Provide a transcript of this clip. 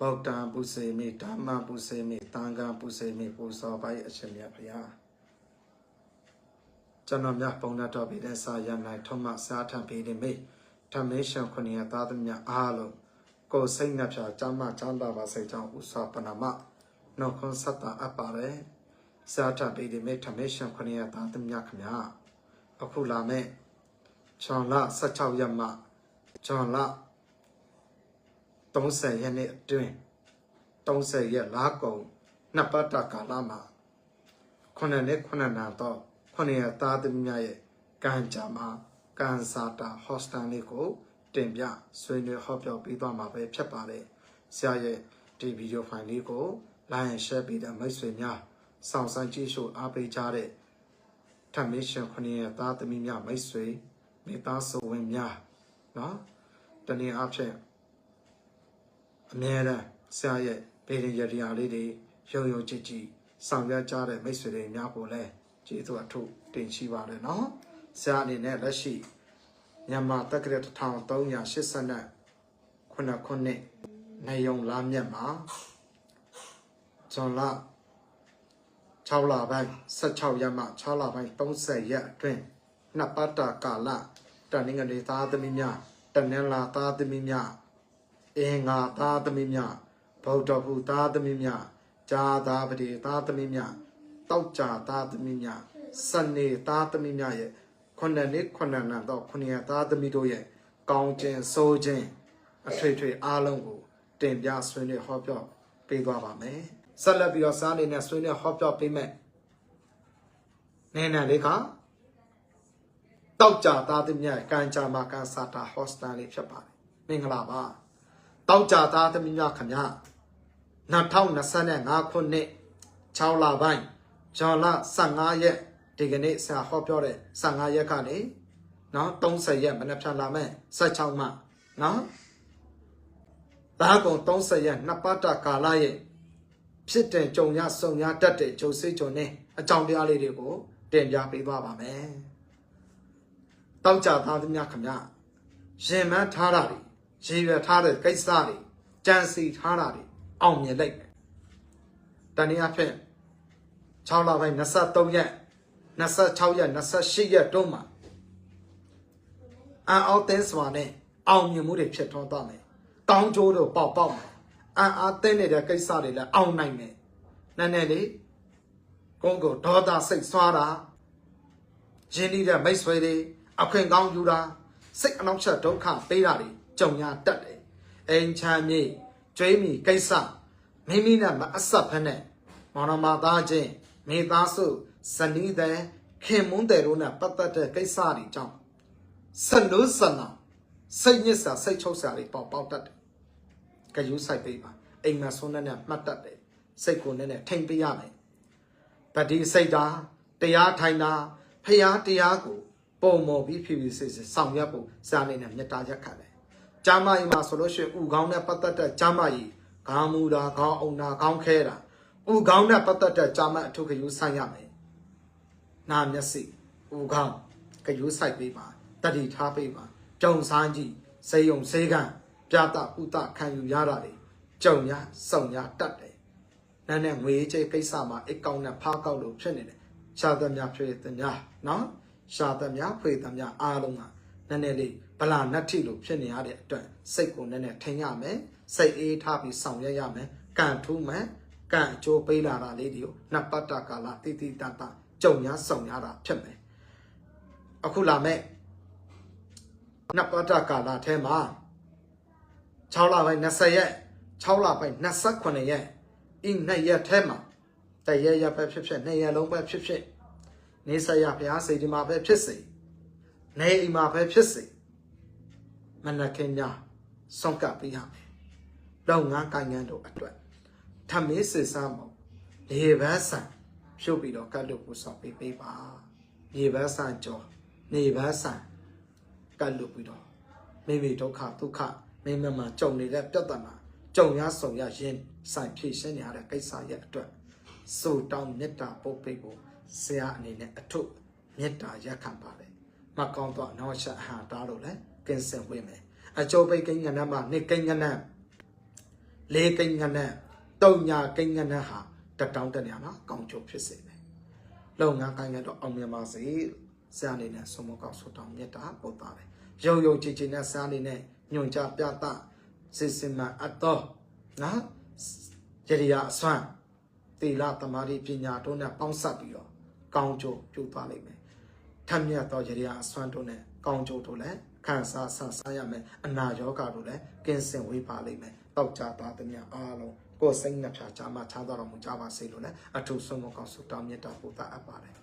ဗုဒ္ဓံပုစေမိဓမ္မပုစေမိသံဃံပုစေမိပူဇော်ပါ၏အရှင်မြတ်ဖျားကျွန်တော်မြတ်ပုံနာတော်ပြည်တဲ့စာရ၌ထုံးမစားထံပြည်နေမိဓမ္မေရှင်ခုနှစ်သားသမီးအားလုံးကိုယ်စိတ်နှပြကျမ်းမချမ်းသာပါစေကြောင်းဥစွာပနာမနှုတ်ခွန်းဆက်တာအပ်ပါတယ်စားထံပြည်နေမိဓမ္မေရှင်ခုနှစ်သားသမီးခင်ဗျာအခုလာမဲ့ချွန်လ16ရက်မှချွန်လ 30ရက်နေ့အတွင်း30ရက်လာကုန်နှစ်ပတ်တာကာလမှာခုနှစ်နှစ်ခုနှစ်နာတော့ခုနှစ်ရက်သားသမီးများရဲ့ကံကြမ္မာကံစာတာဟော့စတန်လေးကိုတင်ပြဆွေးနွေးဟောပြောပေးသွားမှာပဲဖြစ်ပါတယ်ဆရာရဲ့ဒီဗီဒီယိုဖိုင်လေးကို like and share ပေးတဲ့မိတ်ဆွေများစောင့်ဆိုင်ကြည့်ရှုအားပေးကြတဲ့ထမင်းရှင်ခုနှစ်ရက်သားသမီးများမိတ်ဆွေမိသားစုဝင်များနော်တနည်းအားဖြင့် အမြဲတမ်းဆရာရဲ့ဗေဒရတရားလေးတွေရုံရုံကြည်ကြည်ဆောင်ရွက်ကြတဲ့မိတ်ဆွေတွေများကိုလည်းကျေးဇူးအထုတင်ရှိပါတယ်နော်ဆရာအနေနဲ့လက်ရှိမြန်မာတက္ကရာ1389ခုနှစ်နေယုံလာမြတ်မှာဇွန်လ6လပိုင်း16ရက်မှ6လပိုင်း30ရက်အတွင်းနှစ်ပတ်တာကာလတနင်္ဂနွေသားသမီးများတနင်္လာသားသမီးများ အင်္ဂါသားသမီးများဗုဒ္ဓဘုသားသမီးများဇာသာပတိသားသမီးများတောက်ကြသားသမီးများစနေသားသမီးများရဲ့ခုနှစ်နှစ်ခုနှစ်နံတော့ခုနှစ်ရက်သားသမီးတို့ရဲ့ကောင်းခြင်းစိုးခြင်းအထွေထွေအားလုံးကိုတင်ပြဆွေးနွေးဟောပြောပေးသွားပါမယ်ဆက်လက်ပြီးတော့စားနေနဲ့ဆွေးနွေးဟောပြောပေးမယ်နေနံလေးကတောက်ကြသားသမီးများရဲ့ကံကြမ္မာကံစာတာဟော့စတန်လေးဖြစ်ပါတယ်မင်္ဂလာပါ တောက်ကြသားသမီးများခင်ဗျာ2025ခုနှစ်6လပိုင်းဇွန်လ15ရက်ဒီကနေ့ဆရာဟောပြောတဲ့15ရက်ကနေနော်30ရက်မနေ့ဖြန်လာမဲ့16မှနော်ဒါကုံ30ရက်နှစ်ပတ်တာကာလရဲ့ဖြစ်တဲ့ကြုံရဆုံရတတ်တဲ့ဂျုံစိတ်ဂျုံနဲ့အကြောင်းတရားလေးတွေကိုတင်ပြပေးသွားပါမယ်တောက်ကြသားသမီးများခင်ဗျာရင်မန်းထားတာတွေ ရည်ရွယ်ထားတဲ့ကိစ္စတွေကြံစီထားတာတွေအောင်မြင်လိုက်မယ်။တနည်းအားဖြင့်6လပိုင်း23ရက်26ရက်28ရက်တုန်းမှာအန်အောက်တင်းစွာနဲ့အောင်မြင်မှုတွေဖြစ်ထွန်းသွားမယ်။တောင်းကြိုးတို့ပေါက်ပေါက်မယ်။အန်အားတင်းနေတဲ့ကိစ္စတွေလည်းအောင်နိုင်မယ်။နည်းနည်းလေးကိုယ်ကိုဒေါသစိတ်ဆွားတာရင်းနှီးတဲ့မိတ်ဆွေတွေအခွင့်ကောင်းယူတာစိတ်အနှောင့်အယှက်ဒုက္ခပေးတာတွေ ကြုံရတတ်တယ်။အိမ်ချမ်းမြေကျွေးမိကိစ္စမိမိနဲ့မအဆက်ဖက်နဲ့မောင်နှမသားချင်းမိသားစုဇနီးတဲ့ခင်မွန်းတဲ့တို့နဲ့ပတ်သက်တဲ့ကိစ္စတွေကြောင့်ဆလို့ဆနာစိတ်ညစ်စာစိတ်ချုပ်စာတွေပေါက်ပေါက်တတ်တယ်။ကြယူဆိုင်ပေးပါအိမ်မှာဆုံးနဲ့မှတ်တတ်တယ်စိတ်ကိုနဲ့နဲ့ထိမ့်ပေးရမယ်။ဗတိစိတ်တာတရားထိုင်တာဖရာတရားကိုပုံမော်ပြီးဖြည်းဖြည်းစစ်စစ်ဆောင်ရွက်ဖို့စာနေနဲ့မေတ္တာရက်ခံတယ်။ ကျမ်းမာရေးမှာဆိုလို့ရှိရင်ဥကောင်းနဲ့ပတ်သက်တဲ့ကျမ်းမာရေးခေါင်းမူတာခေါင်းအုံတာခေါင်းခဲတာဥကောင်းနဲ့ပတ်သက်တဲ့ကျမ်းမာအထုခယူဆိုင်ရမယ်။နာမျက်စိဥကောင်းခယူဆိုင်ပေးပါတတိထားပေးပါကြုံစားကြည့်စေယုံစေကံပြတာဥတခံယူရတာတွေကြုံရစုံရတတ်တယ်။နာနဲ့ငွေကြေးကိစ္စမှာအကောင့်နဲ့ဖားကောက်လို့ဖြစ်နေတယ်။ရှာသမျှဖြစ်သမျှနော်။ရှာသမျှဖွေသမျှအားလုံးကနည်းနည်းလေး ဗလာနတ်ထိလို့ဖြစ်နေရတဲ့အတွက်စိတ်ကိုနည်းနည်းထိန်ရမယ်စိတ်အေးထားပြီးဆောင်ရွက်ရမယ်ကံထူးမယ်ကံအကျိုးပေးလာတာလေးတွေကိုနှစ်ပတ်တာကာလတိတိတတကြုံရဆောင်ရတာဖြစ်မယ်အခုလာမဲ့နှစ်ပတ်တာကာလထဲမှာ6လပိုင်း20ရက်6လပိုင်း28ရက်ဤနှစ်ရက်ထဲမှာတရက်ရက်ပဲဖြစ်ဖြစ်နှစ်ရက်လုံးပဲဖြစ်ဖြစ်နေဆရာဘုရားစိတ်ဒီမှာပဲဖြစ်စေနေအိမ်မှာပဲဖြစ်စေ မနက်ခင်းများစောင့်ကပ်ပေးရမယ်လုပ်ငန်းကိုင်ငန်းတို့အတွက်ထမင်းစစ်စားမို့လေပန်းဆန်ဖြုတ်ပြီးတော့ကတ်လို့ပူဆောင်ပေးပေးပါလေပန်းဆန်ကြောနေပန်းဆန်ကတ်လို့ပြီးတော့မိမိဒုက္ခဒုက္ခမိမမှာကြုံနေတဲ့ပြဿနာကြုံရဆုံရရင်ဆိုင်ဖြည့်ရှင်းနေရတဲ့ကိစ္စရဲ့အတွက်စူတောင်းမေတ္တာပို့ပေးဖို့ဆရာအနေနဲ့အထုမေတ္တာရက်ခံပါတယ်မကောင်းတော့နောက်ချက်အဟာတားလို့လည်း ကင်းစင်ဝင်မယ်အကျော်ပိတ်ကိန်းကနမနေကိန်းကနလေးကိန်းငနဲ့တုံညာကိန်းငနဲ့ဟာတတောင်းတနေရမှာကောင်းချိုဖြစ်စေတယ်လုံငန်းကိုင်းကတော့အောင်မြင်ပါစေဆရာအနေနဲ့ဆုမကောက်ဆုတောင်းမြတ်တာပို့တာတယ်ရုံရုံချီချီနဲ့ဆရာအနေနဲ့ညွန်ကြပြတာစစ်စင်မအတော်နော်ရရိယာအစွမ်းတီလာတမာရီပညာတို့နဲ့ပေါင်းစပ်ပြီးတော့ကောင်းချိုပြုသွားလိမ့်မယ်ထက်မြတ်သောရရိယာအစွမ်းတို့နဲ့ကောင်းချိုတို့လည်း ခံစားဆန်းစားရမယ်အနာရောဂါတို့လည်းကင်းစင်ဝေးပါလိမ့်မယ်တောက်ကြသားသမျှအားလုံးကိုယ်စိတ်နှပြချာမှချားတော်မူကြပါစေလို့လည်းအထူးဆုံးမကောင်းဆုတောင်းမြတ်တာပို့တာအပ်ပါတယ်